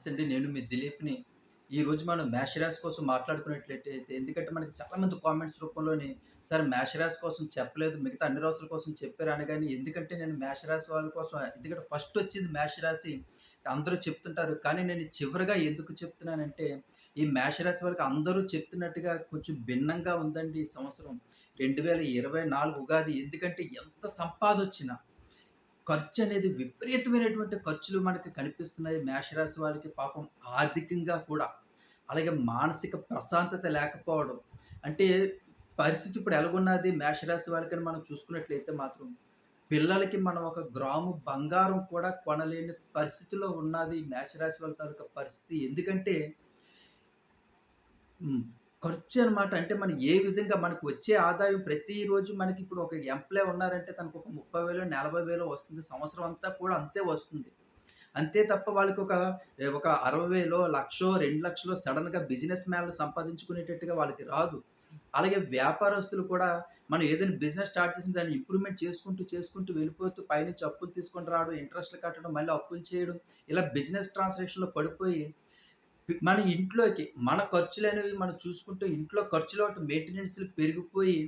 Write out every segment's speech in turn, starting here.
నమస్తే అండి. నేను మీ దిలీప్‌ని. ఈరోజు మనం మేష కోసం మాట్లాడుకున్నట్లయితే ఎందుకంటే మనకి చాలామంది కామెంట్స్ రూపంలోనే సార్ మేష కోసం చెప్పలేదు. మిగతా అన్ని రాసుల కోసం చెప్పారు అనగాని ఎందుకంటే నేను మేషరాశి వాళ్ళ కోసం ఎందుకంటే ఫస్ట్ వచ్చింది మేషరాశి అందరూ చెప్తుంటారు. కానీ నేను చివరిగా ఎందుకు చెప్తున్నానంటే ఈ మేషరాశి వాళ్ళకి అందరూ చెప్తున్నట్టుగా కొంచెం భిన్నంగా ఉందండి ఈ సంవత్సరం. 2024 ఉగాది. ఎందుకంటే ఎంత సంపాదొచ్చినా ఖర్చు అనేది విపరీతమైనటువంటి ఖర్చులు మనకి కనిపిస్తున్నాయి మేషరాశి వాళ్ళకి పాపం ఆర్థికంగా కూడా. అలాగే మానసిక ప్రశాంతత లేకపోవడం. అంటే పరిస్థితి ఇప్పుడు ఎలాగున్నది మేషరాశి వాళ్ళకని మనం చూసుకున్నట్లయితే మాత్రం, పిల్లలకి మనం ఒక గ్రాము బంగారం కూడా కొనలేని పరిస్థితిలో ఉన్నది మేషరాశి వాళ్ళ తాలూకా పరిస్థితి. ఎందుకంటే ఖర్చు అనమాట అంటే మనం ఏ విధంగా మనకు వచ్చే ఆదాయం ప్రతిరోజు మనకిప్పుడు ఒక ఎంప్లాయ్ ఉన్నారంటే తనకు ఒక ముప్పై వేలు నలభై వేలు వస్తుంది. సంవత్సరం అంతా కూడా అంతే వస్తుంది. అంతే తప్ప వాళ్ళకి ఒక ఒక అరవై వేలో లక్షో, 2,00,000 సడెన్‌గా బిజినెస్ మ్యాన్‌లు సంపాదించుకునేటట్టుగా వాళ్ళకి రాదు. అలాగే వ్యాపారస్తులు కూడా మనం ఏదైనా బిజినెస్ స్టార్ట్ చేసిన దాన్ని ఇంప్రూవ్‌మెంట్ చేసుకుంటూ, చేసుకుంటూ వెళ్ళిపోతూ పైనుంచి అప్పులు తీసుకొని రావడం, ఇంట్రెస్ట్‌లు కట్టడం, మళ్ళీ అప్పులు చేయడం, ఇలా బిజినెస్ ట్రాన్సాక్షన్‌లో పడిపోయి మన ఇంట్లోకి మన ఖర్చులు అనేవి మనం చూసుకుంటూ ఇంట్లో ఖర్చులు ఒకటి మెయింటెనెన్స్‌లు పెరిగిపోయి,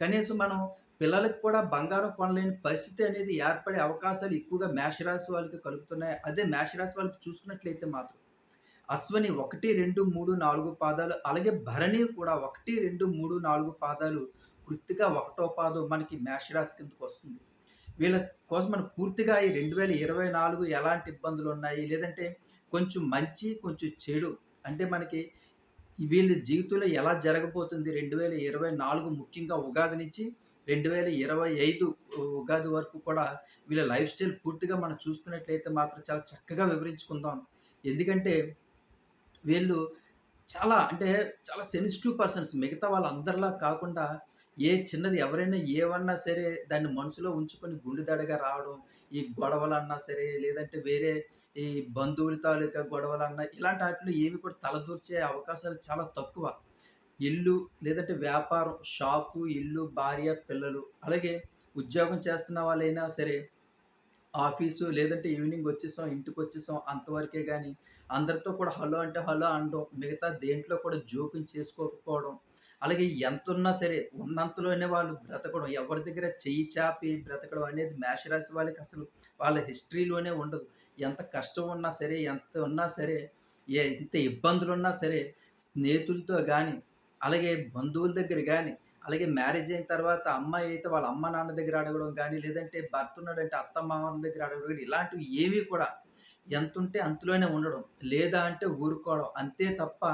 కనీసం మనం పిల్లలకు కూడా బంగారం కొనలేని పరిస్థితి అనేది ఏర్పడే అవకాశాలు ఎక్కువగా మేషరాశి వాళ్ళకి కలుగుతున్నాయి. అదే మేషరాశి వాళ్ళకి చూసుకున్నట్లయితే మాత్రం అశ్వని ఒకటి రెండు మూడు నాలుగు పాదాలు అలాగే భరణి కూడా 1, 2, 3, 4 పాదాలు, కృత్తిక ఒకటో పాదం మనకి మేషరాశి కిందకొస్తుంది. వీళ్ళ కోసం మనం పూర్తిగా ఈ 2024 ఎలాంటి ఇబ్బందులు ఉన్నాయి లేదంటే కొంచెం మంచి, కొంచెం చెడు అంటే మనకి వీళ్ళ జీవితంలో ఎలా జరగబోతుంది 2024 ముఖ్యంగా ఉగాది నుంచి 2025 ఉగాది వరకు కూడా వీళ్ళ లైఫ్ స్టైల్ పూర్తిగా మనం చూసుకున్నట్లయితే మాత్రం చాలా చక్కగా వివరించుకుందాం. ఎందుకంటే వీళ్ళు చాలా అంటే చాలా సెన్సిటివ్ పర్సన్స్. మిగతా వాళ్ళందరిలా కాకుండా ఏ చిన్నది ఎవరైనా ఏమన్నా సరే దాన్ని మనసులో ఉంచుకొని గుండె దడగా రావడం, ఈ గొడవలన్నా సరే లేదంటే వేరే ఈ బంధువుల తాలూకా గొడవలన్నా ఇలాంటి వాటిలో ఏవి కూడా తలదూర్చే అవకాశాలు చాలా తక్కువ. ఇల్లు లేదంటే వ్యాపారం, షాపు, ఇల్లు, భార్య, పిల్లలు అలాగే ఉద్యోగం చేస్తున్న వాళ్ళైనా సరే ఆఫీసు లేదంటే ఈవినింగ్ వచ్చేసాం, ఇంటికి వచ్చేసాం అంతవరకే కానీ అందరితో కూడా హలో అంటే హలో అనడం, మిగతా దేంట్లో కూడా జోక్యం చేసుకోకపోవడం, అలాగే ఎంత ఉన్నా సరే ఉన్నంతలోనే వాళ్ళు బ్రతకడం, ఎవరి దగ్గర చెయ్యి చాపి బ్రతకడం అనేది మేషరాశి వాళ్ళకి అసలు వాళ్ళ హిస్టరీలోనే ఉండదు. ఎంత కష్టం ఉన్నా సరే, ఎంత ఉన్నా సరే, ఏ ఎంత ఇబ్బందులున్నా సరే, స్నేహితులతో కానీ అలాగే బంధువుల దగ్గర కానీ అలాగే మ్యారేజ్ అయిన తర్వాత అమ్మాయి అయితే వాళ్ళ అమ్మ, నాన్న దగ్గర అడగడం కానీ లేదంటే భర్త ఉన్నాడంటే అత్త, మామల దగ్గర అడగడం కానీ ఇలాంటివి ఏవి కూడా ఎంత ఉంటే అంతలోనే ఉండడం. లేదా అంటే ఊరుకోవడం. అంతే తప్ప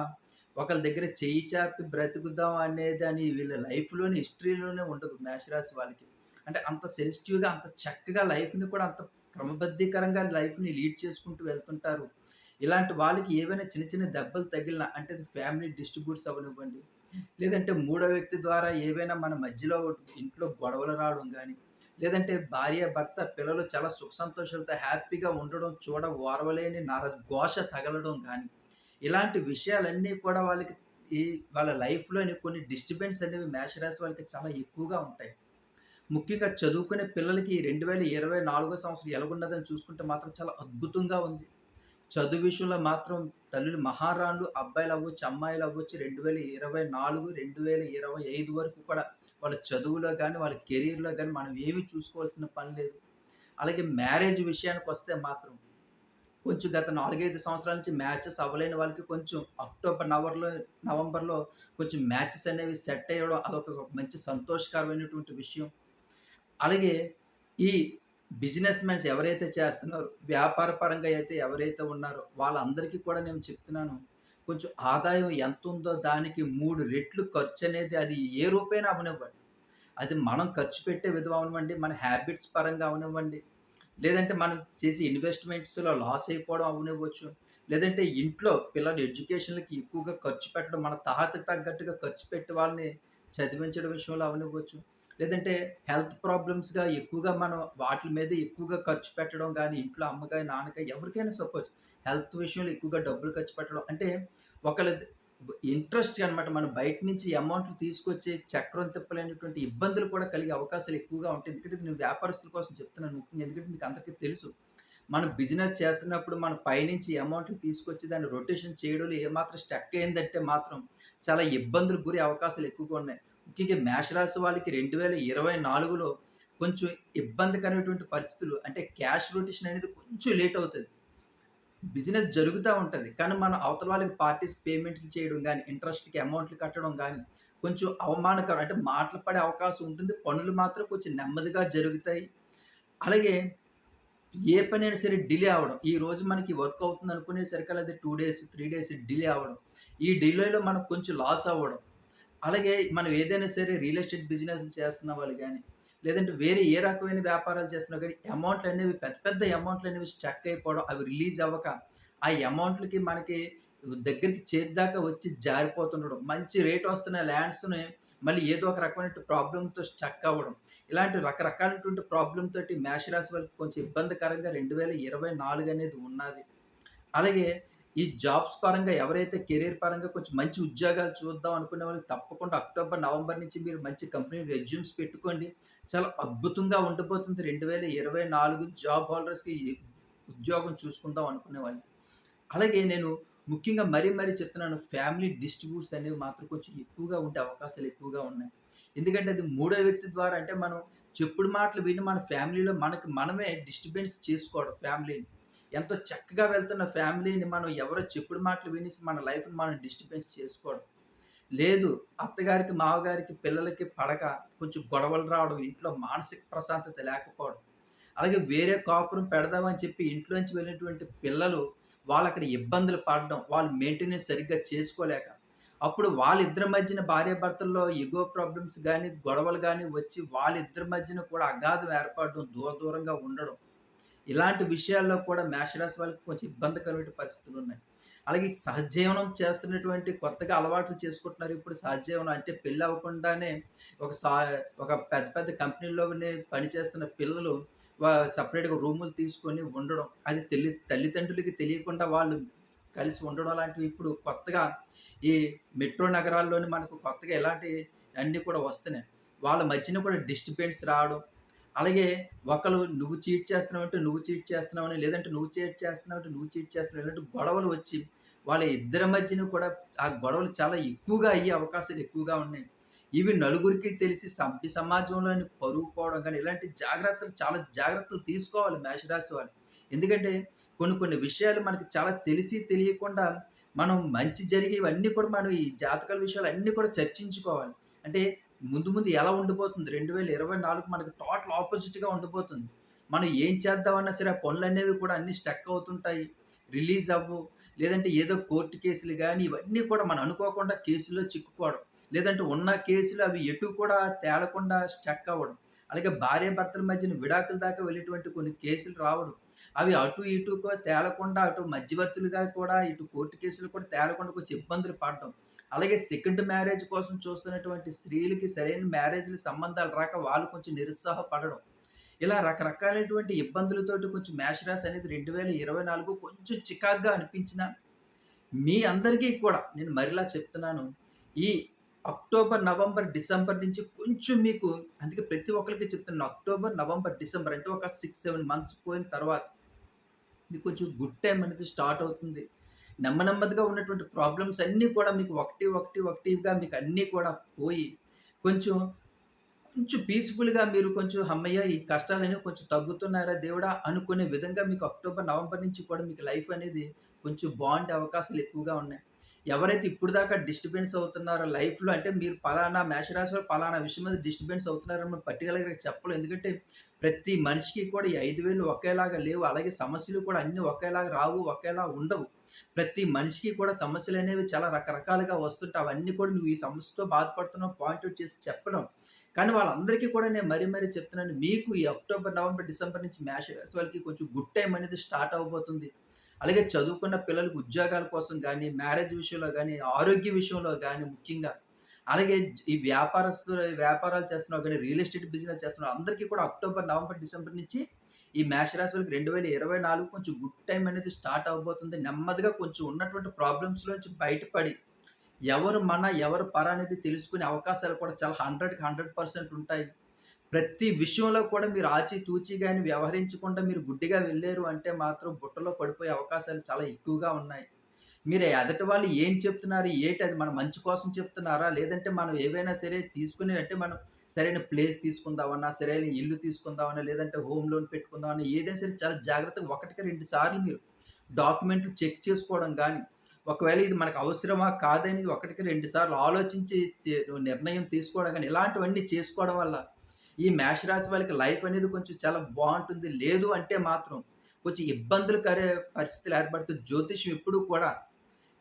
ఒకళ్ళ దగ్గర చేయి చాపి బ్రతుకుదాం అనేదని వీళ్ళ లైఫ్‌లోని హిస్టరీలోనే ఉండదు మేషరాశి వాళ్ళకి. అంటే అంత సెన్సిటివ్‌గా, అంత చక్కగా లైఫ్‌ని కూడా అంత క్రమబద్ధీకరంగా లైఫ్‌ని లీడ్ చేసుకుంటూ వెళ్తుంటారు. ఇలాంటి వాళ్ళకి ఏవైనా చిన్న చిన్న దెబ్బలు తగిలినా అంటే ఫ్యామిలీ డిస్ట్రిబ్యూట్స్ అవ్వనివ్వండి, లేదంటే మూడో వ్యక్తి ద్వారా ఏవైనా మన మధ్యలో ఇంట్లో గొడవలు రావడం కానీ లేదంటే భార్య, భర్త, పిల్లలు చాలా సుఖ సంతోషాలతో హ్యాపీగా ఉండడం చూడ ఓర్వలేని నరఘోష తగలడం కానీ ఇలాంటి విషయాలన్నీ కూడా వాళ్ళకి ఈ వాళ్ళ లైఫ్‌లోని కొన్ని డిస్టర్బెన్స్ అనేవి మేషరాశి వాళ్ళకి చాలా ఎక్కువగా ఉంటాయి. ముఖ్యంగా చదువుకునే పిల్లలకి 2024 సంవత్సరం ఎలాగున్నదని చూసుకుంటే మాత్రం చాలా అద్భుతంగా ఉంది. చదువు విషయంలో మాత్రం తల్లులు మహారాణులు అబ్బాయిలవ్వచ్చు, అమ్మాయిలవ్వచ్చు 2024, 2025 వరకు కూడా వాళ్ళ చదువులో కానీ వాళ్ళ కెరియర్‌లో కానీ మనం ఏమి చూసుకోవాల్సిన పని లేదు. అలాగే మ్యారేజ్ విషయానికి వస్తే మాత్రం కొంచెం గత 4, 5 సంవత్సరాల నుంచి మ్యాచెస్ అవ్వలేని వాళ్ళకి కొంచెం అక్టోబర్, నవర్‌లో నవంబర్‌లో కొంచెం మ్యాచెస్ అనేవి సెట్ అయ్యడం అదొక మంచి సంతోషకరమైనటువంటి విషయం. అలాగే ఈ బిజినెస్ మెన్స్ ఎవరైతే చేస్తున్నారో, వ్యాపార పరంగా అయితే ఎవరైతే ఉన్నారో వాళ్ళందరికీ కూడా నేను చెప్తున్నాను. కొంచెం ఆదాయం ఎంత ఉందో దానికి మూడు రెట్లు ఖర్చు అనేది అది ఏ రూపైనా అవనివ్వండి అది మనం ఖర్చు పెట్టే విధం అవనివ్వండి మన హ్యాబిట్స్ పరంగా అవనివ్వండి లేదంటే మనం చేసే ఇన్వెస్ట్‌మెంట్స్‌లో లాస్ అయిపోవడం అవ్వనివ్వచ్చు, లేదంటే ఇంట్లో పిల్లల ఎడ్యుకేషన్‌లకి ఎక్కువగా ఖర్చు పెట్టడం, మన తాహతకు తగ్గట్టుగా ఖర్చు పెట్టి వాళ్ళని చదివించడం విషయంలో అవనివ్వచ్చు లేదంటే హెల్త్ ప్రాబ్లమ్స్‌గా ఎక్కువగా మనం వాటి మీద ఎక్కువగా ఖర్చు పెట్టడం కానీ ఇంట్లో అమ్మకాయ, నాన్నకాయ ఎవరికైనా సపోజ్ హెల్త్ విషయంలో ఎక్కువగా డబ్బులు ఖర్చు పెట్టడం. అంటే ఒకళ్ళ ఇంట్రెస్ట్ అనమాట. మనం బయట నుంచి అమౌంట్‌లు తీసుకొచ్చే చక్రం తిప్పలేనటువంటి ఇబ్బందులు కూడా కలిగే అవకాశాలు ఎక్కువగా ఉంటాయి. ఎందుకంటే నేను వ్యాపారస్తుల కోసం చెప్తున్నాను ముఖ్యంగా. ఎందుకంటే మీకు అందరికీ తెలుసు. మనం బిజినెస్ చేస్తున్నప్పుడు మన పైనుంచి అమౌంట్లు తీసుకొచ్చి దాన్ని రొటేషన్ చేయడంలో ఏమాత్రం స్టక్ అయిందంటే మాత్రం చాలా ఇబ్బందులు గురి అవకాశాలు ఎక్కువగా ఉన్నాయి. ముఖ్యంగా మేషరాస్ వాళ్ళకి రెండు వేల ఇరవై నాలుగులో కొంచెం ఇబ్బందికరమైనటువంటి పరిస్థితులు అంటే క్యాష్ రొటేషన్ అనేది కొంచెం లేట్ అవుతుంది బిజినెస్ జరుగుతూ ఉంటుంది కానీ మనం అవతల వాళ్ళకి పార్టీస్ పేమెంట్‌లు చేయడం కానీ ఇంట్రెస్ట్‌కి అమౌంట్‌లు కట్టడం కానీ కొంచెం అవమానకరం అంటే మాటలు పడే అవకాశం ఉంటుంది. పనులు మాత్రం కొంచెం నెమ్మదిగా జరుగుతాయి. అలాగే ఏ పనైనా సరే డిలే అవ్వడం. రోజు మనకి వర్క్ అవుతుంది అనుకునేసరికల్లా అది two days, three days delay అవ్వడం. ఈ డిలేలో మనకు కొంచెం లాస్ అవ్వడం. అలాగే మనం ఏదైనా సరే రియల్ ఎస్టేట్ బిజినెస్ చేస్తున్న వాళ్ళు కానీ లేదంటే వేరే ఏ రకమైన వ్యాపారాలు చేస్తున్నా ఎమౌంట్లు అనేవి పెద్ద పెద్ద అమౌంట్లు అనేవి స్టక్ అయిపోవడం, అవి రిలీజ్ అవ్వక, ఆ అమౌంట్‌లకి మనకి దగ్గరికి చేతి దాకా వచ్చి జారిపోతుండడం. మంచి రేట్ వస్తున్న ల్యాండ్స్‌ని మళ్ళీ ఏదో ఒక రకమైన ప్రాబ్లంతో స్టక్ అవ్వడం. ఇలాంటి రకరకాలైనటువంటి ప్రాబ్లంతో తోటి మేషరాశి వాళ్ళకి కొంచెం ఇబ్బందికరంగా 2024 అనేది ఉన్నది అలాగే ఈ జాబ్స్ పరంగా ఎవరైతే కెరీర్ పరంగా కొంచెం మంచి ఉద్యోగాలు చూద్దాం అనుకునే వాళ్ళకి తప్పకుండా అక్టోబర్, నవంబర్ నుంచి మీరు మంచి కంపెనీ రెజ్యూమ్స్ పెట్టుకోండి. చాలా అద్భుతంగా ఉండబోతుంది 2024 జాబ్ హోల్డర్స్‌కి ఉద్యోగం చూసుకుందాం అనుకునే వాళ్ళకి. అలాగే నేను ముఖ్యంగా మరీ మరీ చెప్తున్నాను ఫ్యామిలీ డిస్ట్రిబ్యూట్స్ అనేవి మాత్రం కొంచెం ఎక్కువగా ఉండే అవకాశాలు ఎక్కువగా ఉన్నాయి. ఎందుకంటే అది మూడో వ్యక్తి ద్వారా అంటే మనం చెప్పుడు మాటలు విని మన ఫ్యామిలీలో మనకి మనమే డిస్టర్బెన్స్ చేసుకోవడం ఫ్యామిలీని. ఎంతో చక్కగా వెళ్తున్న ఫ్యామిలీని మనం ఎవరో చెప్పుడు మాటలు వినేసి మన లైఫ్‌ని మనం డిస్టర్బెన్స్ చేసుకోవడం. లేదు అత్తగారికి, మామగారికి, పిల్లలకి పడక కొంచెం గొడవలు రావడం, ఇంట్లో మానసిక ప్రశాంతత లేకపోవడం. అలాగే వేరే కాపురం పెడదామని చెప్పి ఇంట్లోంచి వెళ్ళినటువంటి పిల్లలు వాళ్ళక్కడ ఇబ్బందులు పడడం, వాళ్ళు మెయింటెనెన్స్ సరిగ్గా చేసుకోలేక, అప్పుడు వాళ్ళిద్దరి మధ్యన భార్యాభర్తల్లో ఎగో ప్రాబ్లమ్స్ కానీ గొడవలు కానీ వచ్చి వాళ్ళిద్దరి మధ్యన కూడా అగాధం ఏర్పడడం, దూర దూరంగా ఉండడం. ఇలాంటి విషయాల్లో కూడా మేషరాశి వాళ్ళకి కొంచెం ఇబ్బంది కలుగటి పరిస్థితులు ఉన్నాయి అలాగే సహజీవనం చేస్తున్నటువంటి కొత్తగా అలవాట్లు చేసుకుంటున్నారు. ఇప్పుడు సహజీవనం అంటే పెళ్ళి అవ్వకుండానే ఒక సా ఒక పెద్ద పెద్ద కంపెనీలోనే పనిచేస్తున్న పిల్లలు సపరేట్గా రూములు తీసుకొని ఉండడం. అది తెలి తల్లిదండ్రులకి తెలియకుండా వాళ్ళు కలిసి ఉండడం లాంటివి ఇప్పుడు కొత్తగా ఈ మెట్రో నగరాల్లోని మనకు కొత్తగా ఇలాంటి అన్నీ కూడా వస్తున్నాయి. వాళ్ళ మధ్యన కూడా డిస్టర్బెన్స్ రావడం. అలాగే ఒకళ్ళు నువ్వు చీట్ చేస్తున్నావంటే నువ్వు చీట్ చేస్తున్నావని, లేదంటే నువ్వు చీట్ చేస్తున్నావంటే నువ్వు చీట్ చేస్తున్నావు ఇలాంటి గొడవలు వచ్చి వాళ్ళ ఇద్దరి మధ్యన కూడా ఆ గొడవలు చాలా ఎక్కువగా అయ్యే అవకాశాలు ఎక్కువగా ఉన్నాయి. ఇవి నలుగురికి తెలిసి సభ్య సమాజంలోని పరువు పోవడం ఇలాంటి జాగ్రత్తలు చాలా జాగ్రత్తలు తీసుకోవాలి మేషరాశి వాళ్ళు. ఎందుకంటే కొన్ని కొన్ని విషయాలు మనకి చాలా తెలిసి తెలియకుండా మనం మంచి జరిగేవన్నీ కూడా మనం ఈ జాతకాల విషయాలు అన్నీ కూడా చర్చించుకోవాలి. అంటే ముందు ముందు ఎలా ఉండిపోతుంది 2024 మనకి టోటల్ ఆపోజిట్‌గా ఉండిపోతుంది మనం ఏం చేద్దామన్నా సరే ఆ పనులనేవి కూడా అన్నీ స్టక్ అవుతుంటాయి. రిలీజ్ అవ్వవు. లేదంటే ఏదో కోర్టు కేసులు కానీ ఇవన్నీ కూడా మనం అనుకోకుండా కేసుల్లో చిక్కుకోవడం. లేదంటే ఉన్న కేసులు అవి ఎటు కూడా తేలకుండా స్టక్ అవ్వడం. అలాగే భార్యాభర్తల మధ్యన విడాకుల దాకా వెళ్ళేటువంటి కొన్ని కేసులు రావడం. అవి అటు ఇటు తేలకుండా అటు మధ్యవర్తులుగా కూడా ఇటు కోర్టు కేసులు కూడా తేలకుండా కొంచెం ఇబ్బందులు పడడం. అలాగే సెకండ్ మ్యారేజ్ కోసం చూస్తున్నటువంటి స్త్రీలకి సరైన మ్యారేజ్‌లు సంబంధాలు రాక వాళ్ళు కొంచెం నిరుత్సాహపడడం. ఇలా రకరకాలైనటువంటి ఇబ్బందులతోటి కొంచెం మేషరాశి అనేది 2024 కొంచెం చికాగ్గా అనిపించిన మీ అందరికీ కూడా నేను మరిలా చెప్తున్నాను. ఈ అక్టోబర్, నవంబర్, డిసెంబర్ నుంచి కొంచెం మీకు అందుకే ప్రతి ఒక్కరికి చెప్తున్నాను. అక్టోబర్, నవంబర్, డిసెంబర్ అంటే ఒక 6, 7 మంత్స్ పోయిన తర్వాత మీకు కొంచెం గుడ్ టైం అనేది స్టార్ట్ అవుతుంది. నెమ్మ నెమ్మదిగా ఉన్నటువంటి ప్రాబ్లమ్స్ అన్నీ కూడా మీకు ఒకటి, ఒకటి, ఒకటిగా మీకు అన్నీ కూడా పోయి కొంచెం, కొంచెం పీస్‌ఫుల్‌గా మీరు కొంచెం హమ్మయ్య! ఈ కష్టాలని కొంచెం తగ్గుతున్నారా దేవుడా! అనుకునే విధంగా మీకు అక్టోబర్, నవంబర్ నుంచి కూడా మీకు లైఫ్ అనేది కొంచెం బాగుండే అవకాశాలు ఎక్కువగా ఉన్నాయి. ఎవరైతే ఇప్పటిదాకా డిస్టర్బెన్స్ అవుతున్నారో లైఫ్‌లో అంటే మీరు పలానా మేషరాశిలో పలానా విషయం మీద డిస్టర్బెన్స్ అవుతున్నారని మనం చెప్పలేదు చెప్పలేం. ఎందుకంటే ప్రతి మనిషికి కూడా ఈ ఐదు వేలు ఒకేలాగా లేవు. అలాగే సమస్యలు కూడా అన్నీ ఒకేలాగా రావు, ఒకేలా ఉండవు. ప్రతి మనిషికి కూడా సమస్యలు అనేవి చాలా రకరకాలుగా వస్తుంటాయి. అవన్నీ కూడా నువ్వు ఈ సమస్యతో బాధపడుతున్నావు పాయింట్ ఔట్ చేసి చెప్పడం. కానీ వాళ్ళందరికీ కూడా నేను మరీ మరీ చెప్తున్నాను. మీకు ఈ అక్టోబర్, నవంబర్, డిసెంబర్ నుంచి మేషరాశి వాళ్ళకి కొంచెం గుడ్ టైం అనేది స్టార్ట్ అవ్వబోతుంది. అలాగే చదువుకున్న పిల్లలకు ఉద్యోగాల కోసం కానీ మ్యారేజ్ విషయంలో కానీ ఆరోగ్య విషయంలో కానీ ముఖ్యంగా. అలాగే ఈ వ్యాపారస్తులు వ్యాపారాలు చేస్తున్నావు కానీ రియల్ ఎస్టేట్ బిజినెస్ చేస్తున్న అందరికీ కూడా అక్టోబర్, నవంబర్, డిసెంబర్ నుంచి ఈ మేషరాశి వాళ్ళకి 2024 కొంచెం గుడ్ టైం అనేది స్టార్ట్ అవ్వబోతుంది. నెమ్మదిగా కొంచెం ఉన్నటువంటి ప్రాబ్లమ్స్‌లోంచి బయటపడి ఎవరు మన, ఎవరు పర అనేది తెలుసుకునే అవకాశాలు కూడా చాలా 100కి 100% ఉంటాయి. ప్రతి విషయంలో కూడా మీరు ఆచితూచి కానీ వ్యవహరించకుండా మీరు గుడ్డిగా వెళ్ళారు అంటే మాత్రం బుట్టలో పడిపోయే అవకాశాలు చాలా ఎక్కువగా ఉన్నాయి. మీరు ఎదటి వాళ్ళు ఏం చెప్తున్నారు? ఏటి అది మన మంచి కోసం చెప్తున్నారా? లేదంటే మనం ఏవైనా సరే తీసుకుని అంటే మనం సరైన ప్లేస్ తీసుకుందామన్నా, సరైన ఇల్లు తీసుకుందామన్నా, లేదంటే హోమ్ లోన్ పెట్టుకుందామన్నా ఏదైనా సరే చాలా జాగ్రత్తగా ఒకటికి రెండు సార్లు మీరు డాక్యుమెంట్లు చెక్ చేసుకోవడం కానీ ఒకవేళ ఇది మనకు అవసరమా? కాదని ఒకటికి రెండు సార్లు ఆలోచించి నిర్ణయం తీసుకోవడం కానీ ఇలాంటివన్నీ చేసుకోవడం వల్ల ఈ మేషరాశి వాళ్ళకి లైఫ్ అనేది కొంచెం చాలా బాగుంటుంది లేదు అంటే మాత్రం కొంచెం ఇబ్బందులు కరే పరిస్థితులు ఏర్పడుతుంది. జ్యోతిష్యం ఎప్పుడూ కూడా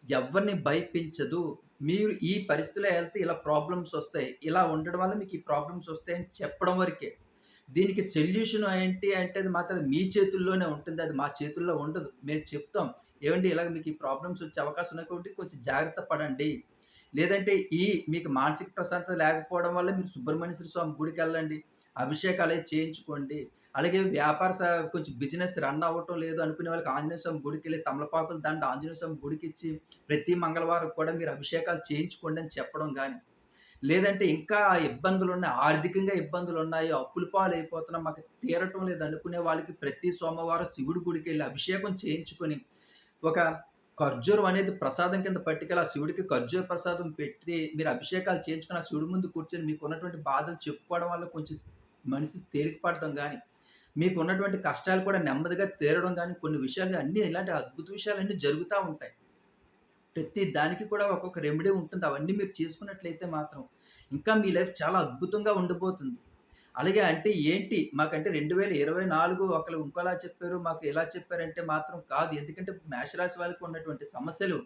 ఎవ్వరిని భయపించదు. మీరు ఈ పరిస్థితిలో వెళ్తే ఇలా ప్రాబ్లమ్స్ వస్తాయి ఇలా ఉండడం వల్ల మీకు ఈ ప్రాబ్లమ్స్ వస్తాయని చెప్పడం వరకే. దీనికి సొల్యూషన్ ఏంటి అంటే అది మాత్రం మీ చేతుల్లోనే ఉంటుంది. అది మా చేతుల్లో ఉండదు. మేము చెప్తాం. ఏమండి ఇలాగ మీకు ఈ ప్రాబ్లమ్స్ వచ్చే అవకాశం ఉన్నాయి కాబట్టి కొంచెం జాగ్రత్త పడండి. లేదంటే ఈ మీకు మానసిక ప్రశాంతత లేకపోవడం వల్ల మీరు సుబ్రహ్మణ్యేశ్వర స్వామి గుడికి వెళ్ళండి అభిషేకాలు చేయించుకోండి. అలాగే వ్యాపార కొంచెం బిజినెస్ రన్ అవ్వటం లేదు అనుకునే వాళ్ళకి ఆంజనేయ స్వామి గుడికి వెళ్ళి తమలపాకులు దండ ఆంజనేయ స్వామి గుడికి ఇచ్చి ప్రతి మంగళవారం కూడా మీరు అభిషేకాలు చేయించుకోండి అని చెప్పడం కానీ లేదంటే ఇంకా ఇబ్బందులు ఉన్నాయి ఆర్థికంగా ఇబ్బందులున్నాయి, అప్పుల పాలైపోతున్నాం, మాకు తీరటం లేదు అనుకునే వాళ్ళకి ప్రతి సోమవారం శివుడి గుడికెళ్ళి అభిషేకం చేయించుకొని, ఒక ఖర్జూరం అనేది ప్రసాదం కింద పట్టుకెళ్ళి ఆ శివుడికి ఖర్జూర ప్రసాదం పెట్టి మీరు అభిషేకాలు చేయించుకుని ఆ శివుడి ముందు కూర్చొని మీకు ఉన్నటువంటి బాధలు చెప్పుకోవడం వల్ల కొంచెం మనిషి తేలికపడటం కానీ మీకు మీకున్నటువంటి కష్టాలు కూడా నెమ్మదిగా తీరడం కానీ కొన్ని విషయాలు అన్నీ ఇలాంటి అద్భుత విషయాలన్నీ జరుగుతూ ఉంటాయి. ప్రతి దానికి కూడా ఒక్కొక్క రెమెడీ ఉంటుంది. అవన్నీ మీరు చేసుకున్నట్లయితే మాత్రం ఇంకా మీ లైఫ్ చాలా అద్భుతంగా ఉండిపోతుంది అలాగే అంటే ఏంటి మాకంటే 2024 ఒకళ్ళు ఇంకోలా చెప్పారు. మాకు ఇలా చెప్పారంటే మాత్రం కాదు. ఎందుకంటే మేషరాశి వాళ్ళకి ఉన్నటువంటి సమస్యలు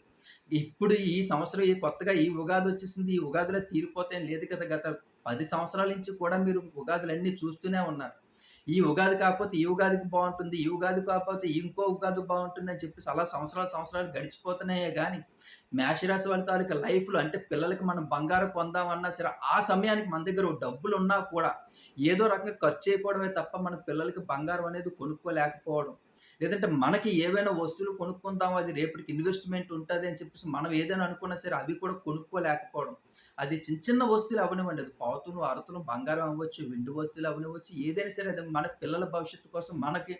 ఇప్పుడు ఈ సంవత్సరం ఈ కొత్తగా ఈ ఉగాది వచ్చేసింది. ఈ ఉగాదిలో తీరిపోతాయని లేదు కదా! గత పది సంవత్సరాల నుంచి కూడా మీరు ఉగాదులన్నీ చూస్తూనే ఉన్నారు. ఈ ఉగాది కాకపోతే ఈ ఉగాదికి బాగుంటుంది ఈ ఉగాది కాకపోతే ఇంకో ఉగాది బాగుంటుంది అని చెప్పేసి అలా సంవత్సరాలు, సంవత్సరాలు గడిచిపోతున్నాయే కానీ మేషరాశి వాళ్ళ తాలూకా లైఫ్‌లో అంటే పిల్లలకి మనం బంగారం కొందామన్నా సరే, ఆ సమయానికి మన దగ్గర డబ్బులు ఉన్నా కూడా ఏదో రకంగా ఖర్చయిపోవడమే తప్ప మన పిల్లలకి బంగారం అనేది కొనుక్కోలేకపోవడం. లేదంటే మనకి ఏవైనా వస్తువులు కొనుక్కుందాం అది రేపటికి ఇన్వెస్ట్‌మెంట్ ఉంటుంది అని చెప్పేసి మనం ఏదైనా అనుకున్నా సరే అవి కూడా కొనుక్కోలేకపోవడం. అది చిన్న చిన్న వస్తువులు అవనివ్వండి అది పావుతులు, అరతులు, బంగారం అవ్వచ్చు, వెండి వస్తువులు అవనివ్వచ్చు ఏదైనా సరే అది మన పిల్లల భవిష్యత్తు కోసం మనకి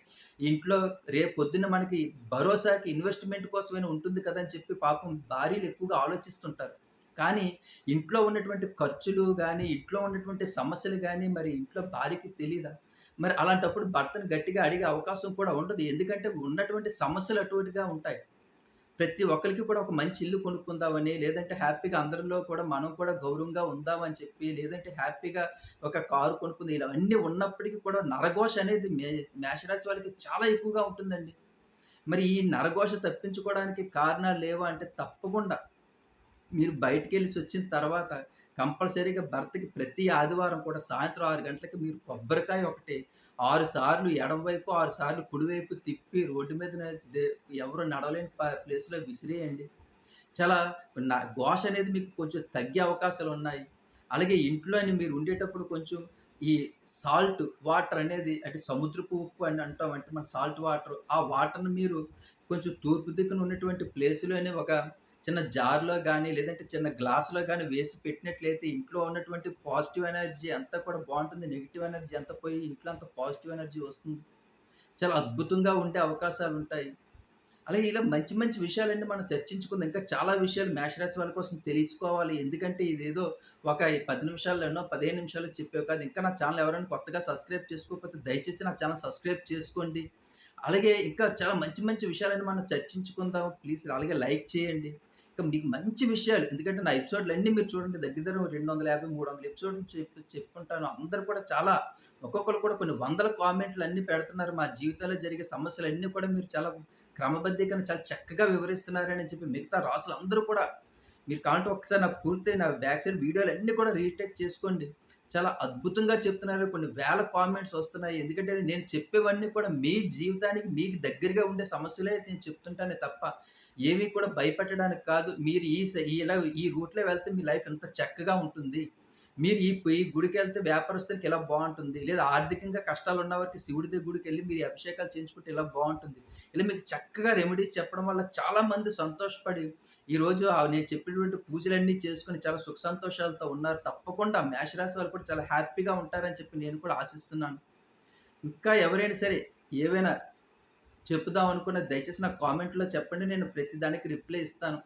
ఇంట్లో రేపు పొద్దున్న మనకి భరోసాకి ఇన్వెస్ట్‌మెంట్ కోసమైనా ఉంటుంది కదా! అని చెప్పి పాపం భార్యలు ఎక్కువగా ఆలోచిస్తుంటారు. కానీ ఇంట్లో ఉన్నటువంటి ఖర్చులు కానీ ఇంట్లో ఉన్నటువంటి సమస్యలు కానీ మరి ఇంట్లో భార్యకి తెలియదా మరి అలాంటప్పుడు భర్తను గట్టిగా అడిగే అవకాశం కూడా ఉండదు. ఎందుకంటే ఉన్నటువంటి సమస్యలు అటువంటిగా ఉంటాయి. ప్రతి ఒక్కరికి కూడా ఒక మంచి ఇల్లు కొనుక్కుందామని, లేదంటే హ్యాపీగా అందరిలో కూడా మనం కూడా గౌరవంగా ఉందామని చెప్పి, లేదంటే హ్యాపీగా ఒక కారు కొనుక్కుంది ఇవన్నీ ఉన్నప్పటికీ కూడా నరఘోష అనేది మే మేషరాశి వాళ్ళకి చాలా ఎక్కువగా ఉంటుందండి. మరి ఈ నరఘోష తప్పించుకోవడానికి కారణాలు లేవా అంటే తప్పకుండా మీరు బయటికి వెళ్ళి వచ్చిన తర్వాత కంపల్సరీగా భర్తకి ప్రతి ఆదివారం కూడా సాయంత్రం ఆరు గంటలకి మీరు కొబ్బరికాయ ఒకటి ఆరు సార్లు ఎడమ వైపు, 6 సార్లు కుడివైపు తిప్పి రోడ్డు మీద ఎవరు నడవలేని ప్లేస్‌లో విసిరేయండి. చాలా న ఘోష అనేది మీకు కొంచెం తగ్గే అవకాశాలు ఉన్నాయి అలాగే ఇంట్లోని మీరు ఉండేటప్పుడు కొంచెం ఈ సాల్ట్ వాటర్ అనేది అంటే సముద్రపు ఉప్పు అని అంటాం. అంటే మన సాల్ట్ వాటర్ ఆ వాటర్‌ని మీరు కొంచెం తూర్పు దిక్కున ఉన్నటువంటి ప్లేస్‌లోనే ఒక చిన్న జార్‌లో కానీ లేదంటే చిన్న గ్లాసులో కానీ వేసి పెట్టినట్లయితే ఇంట్లో ఉన్నటువంటి పాజిటివ్ ఎనర్జీ అంతా కూడా బాగుంటుంది నెగిటివ్ ఎనర్జీ అంతా పోయి ఇంట్లో అంత పాజిటివ్ ఎనర్జీ వస్తుంది. చాలా అద్భుతంగా ఉండే అవకాశాలు ఉంటాయి అలాగే ఇలా మంచి మంచి విషయాలన్నీ మనం చర్చించుకుందాం. ఇంకా చాలా విషయాలు మేషరాశి వాళ్ళ కోసం తెలుసుకోవాలి. ఎందుకంటే ఇదేదో ఒక పది నిమిషాల్లోనో, 15 నిమిషాల్లో చెప్పేవి కాదు. ఇంకా నా ఛానల్ ఎవరైనా కొత్తగా సబ్స్క్రైబ్ చేసుకోకపోతే దయచేసి నా ఛానల్ సబ్స్క్రైబ్ చేసుకోండి. అలాగే ఇంకా చాలా మంచి మంచి విషయాలన్నీ మనం చర్చించుకుందాం. ప్లీజ్ అలాగే లైక్ చేయండి. ఇక మీకు మంచి విషయాలు ఎందుకంటే నా ఎపిసోడ్‌లన్నీ మీరు చూడండి దగ్గర దగ్గర రెండు వందల యాభై మూడు వందల ఎపిసోడ్ చెప్పి చెప్పుకుంటాను. అందరూ కూడా చాలా ఒక్కొక్కరు కూడా కొన్ని వందల కామెంట్లు అన్నీ పెడుతున్నారు. మా జీవితాల్లో జరిగే సమస్యలన్నీ కూడా మీరు చాలా క్రమబద్ధీకరణ చాలా చక్కగా వివరిస్తున్నారని చెప్పి మిగతా రాసులు అందరూ కూడా మీరు కావాలంటే ఒకసారి నాకు పూర్తయిన నా బ్యాక్ సైడ్ వీడియోలన్నీ కూడా రీటేక్ చేసుకోండి. చాలా అద్భుతంగా చెప్తున్నారు. కొన్ని వేల కామెంట్స్ వస్తున్నాయి. ఎందుకంటే నేను చెప్పేవన్నీ కూడా మీ జీవితానికి మీకు దగ్గరగా ఉండే సమస్యలే నేను చెప్తుంటానే తప్ప ఏవి కూడా భయపెట్టడానికి కాదు. మీరు ఈ స ఇలా ఈ రూట్‌లో వెళ్తే మీ లైఫ్ ఎంత చక్కగా ఉంటుంది. మీరు ఈ ఈ గుడికెళ్తే వ్యాపారస్తులకి ఇలా బాగుంటుంది లేదా ఆర్థికంగా కష్టాలు ఉన్నవారికి శివుడి గుడికి గుడికెళ్ళి మీరు అభిషేకాలు చేయించుకుంటే ఇలా బాగుంటుంది ఇలా మీకు చక్కగా రెమెడీ చెప్పడం వల్ల చాలామంది సంతోషపడి ఈరోజు నేను చెప్పినటువంటి పూజలన్నీ చేసుకుని చాలా సుఖ సంతోషాలతో ఉన్నారు. తప్పకుండా మేషరాశి వాళ్ళు కూడా చాలా హ్యాపీగా ఉంటారని చెప్పి నేను కూడా ఆశిస్తున్నాను. ఇంకా ఎవరైనా సరే ఏవైనా చెప్పుదాం అనుకున్న దయచేసి నా కామెంట్‌లో చెప్పండి. నేను ప్రతి దానికి రిప్లై ఇస్తాను.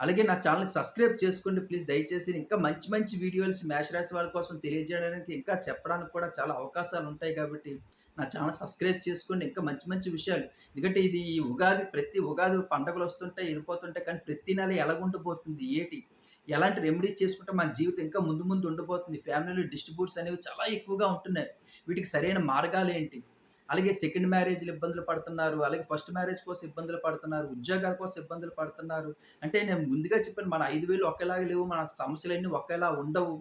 అలాగే నా ఛానల్ సబ్స్క్రైబ్ చేసుకోండి ప్లీజ్ దయచేసి. ఇంకా మంచి మంచి వీడియోస్ మేషరాశి వాళ్ళ కోసం తెలియజేయడానికి ఇంకా చెప్పడానికి కూడా చాలా అవకాశాలు ఉంటాయి కాబట్టి నా ఛానల్ సబ్స్క్రైబ్ చేసుకోండి. ఇంకా మంచి మంచి విషయాలు ఎందుకంటే ఇది ఈ ఉగాది ప్రతి ఉగాది పండుగలు వస్తుంటాయి, వెళ్ళిపోతుంటాయి. కానీ ప్రతి నెల ఎలాగుండిపోతుంది ఏటి? ఎలాంటి రెమెడీస్ చేసుకుంటే మన జీవితం ఇంకా ముందు ముందు ఉండిపోతుంది ఫ్యామిలీలో డిస్ట్రిబ్యూట్స్ అనేవి చాలా ఎక్కువగా ఉంటున్నాయి. వీటికి సరైన మార్గాలు ఏంటి అలాగే సెకండ్ మ్యారేజ్‌లు ఇబ్బందులు పడుతున్నారు. అలాగే ఫస్ట్ మ్యారేజ్ కోసం ఇబ్బందులు పడుతున్నారు. ఉద్యోగాల కోసం ఇబ్బందులు పడుతున్నారు. అంటే నేను ముందుగా చెప్పాను మన ఐదు వేలు ఒకేలాగా లేవు. మన సమస్యలన్నీ ఒకేలా ఉండవు.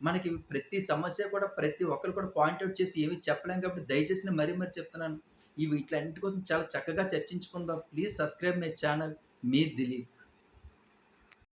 మనకి ప్రతి సమస్య కూడా ప్రతి ఒక్కరు కూడా పాయింట్ చేసి ఏమి చెప్పలేం కాబట్టి దయచేసి నేను మరీ మరీ చెప్తున్నాను. ఇవి ఇట్లాంటి కోసం చాలా చక్కగా చర్చించుకుందాం. Please subscribe my channel. Me Dilip.